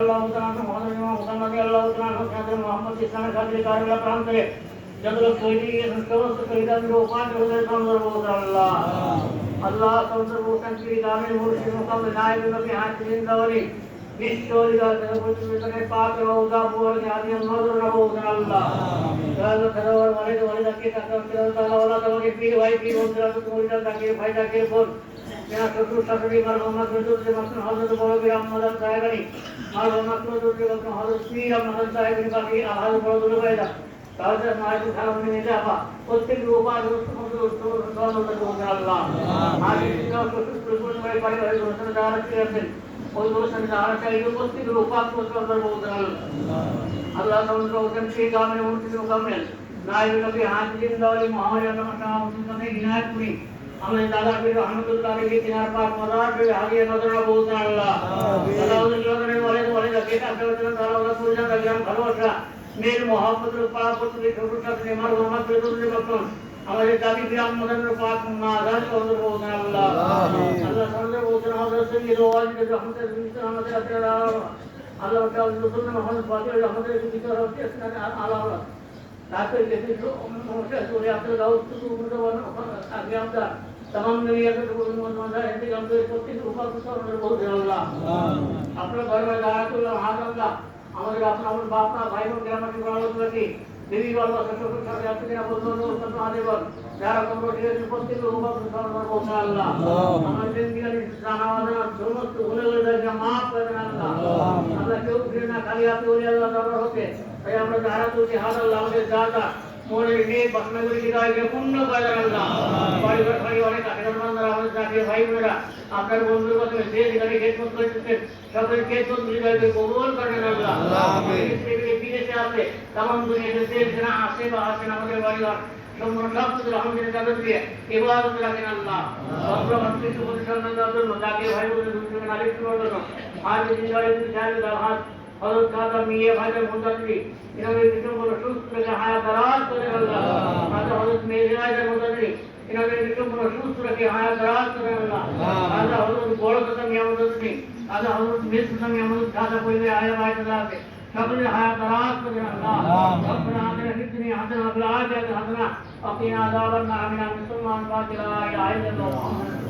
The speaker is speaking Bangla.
আল্লাহ তাআলা মুহাম্মদ মুহাম্মদ আল্লাহ তাআলা সাথে মুহাম্মদ ইসলামের সাথে কারণে প্রান্তরে যতগুলো তৈরি গিয়েছেন সমস্ত শহীদানদের উপায় ওদের সুন্দরবোধ আল্লাহ আল্লাহ সুন্দরবোধ শান্তি গ্রামের মুর্শিদ মুকামে নায়ক নবী হাত জিন্দাওয়ালি বিশ্ব হরিদাসের পাক রওজা বুয়ার আদি নজর নবুদ আল্লাহ কাল খরওয়ার ওয়ালে ওয়ালে তাকে তাহলে মায়ের খারাপ নিয়ে যাবা প্রত্যেক আল্লাহ। আজ যারা ওই যারা চাইলে প্রত্যেক রূপার আল্লাহ সমস্ত সেই গ্রামের মন্ত্রী মোকামেল নাইব নবী হাজির দাওয়ালি মহাজন মুসলমানে ইনায়তপুরি আমাদের দাদা পীর রহমতুল্লাহ আলী তিনার পাক মদার পীর হাজির নজর বহুত আল্লাহ আল্লাহ জগনে বলে বলে যাকে কাছে তারা ওরা পূজা গ্রাম ভালোবাসা মেয়ের মহাপত্র পারাপত্র ছোট সাথে মার মোহাম্মদ বেদুল বকন আমাদের দাবি গ্রাম মদনের পাক মাদার চন্দ্র বহুত আল্লাহ আল্লাহ চন্দ্র বহুত আমাদের সঙ্গে রোয়াজ রহমতের আমাদের আল্লাহ তাআলা রসুল মোহাম্মদ ফাতিহ রহমতের ভিতর হচ্ছে আল্লাহ তাকে দেখে সমস্যা করে আপনারা অত্যন্ত উন্নতমান আগে আমরা তামাম দুনিয়াকে উন্নত মাথা এর থেকে আমাদের প্রত্যেক উপাস বহু আল্লাহ। হ্যাঁ। আপনার ঘরে ঘরে দাঁড়া করলাম হাত আল্লাহ। আমাদের আপনার আমার বাপ মা ভাই বোন গ্রামাটি দেন আল্লাহ আল্লাহ কেউ ফিরে না খালি হাতে ওলি আল্লাহ দরবার হতে তাই আমরা যারা তুলছি হাত আল্লাহ আমাদের যা যা মনের নিয়ে বাসনাগুলি হৃদয়কে পূর্ণ করে দেন আল্লাহ বাড়ি ঘর বাড়ি অনেক আখেরাত বান্দারা আমাদের জাতীয় ভাই বোনেরা আপনার বন্ধুর কথা যে যেখানে খেদমত করেছেন সকলের খেদমত হৃদয়কে কবুল করেন আল্লাহ বিদেশে বিদেশে আছে তামাম দুনিয়াতে যে যেখানে আসে বা আসেন আমাদের বাড়ি ঘর সম্পূর্ণ সব কিছু আলহামদুলিল্লাহ তাদের দিয়ে ইবাদত রাখেন আল্লাহ সর্ব ভক্তি সুপরিসন্ন দেওয়ার জন্য জাতীয় ভাই বোনের দুজনে নালিশ করার জন্য আজ দিন গাড়ি দুই চার হাত হজরত খাতা মিয়া ভাইদের মুন্দাসি ইনাদের কিছু বড় সুস্থ রেখে হায়া দারাজ করে আল্লাহ খাতা হজরত মেয়েদের মুন্দাসি ইনাদের কিছু বড় সুস্থ রেখে হায়া দারাজ করে আল্লাহ খাতা হজরত বড় কথা মিয়া মুন্দাসি খাতা হজরত মেস কথা মিয়া মুন্দাসি খাতা পড়লে হায়া ভাই দারাজে সকলে হায়া দারাজ করে আল্লাহ ربنا آتنا في الدنيا حسنة وفي الآخرة حسنة وقنا عذاب النار من المسلمان فاتلا إله إلا الله محمد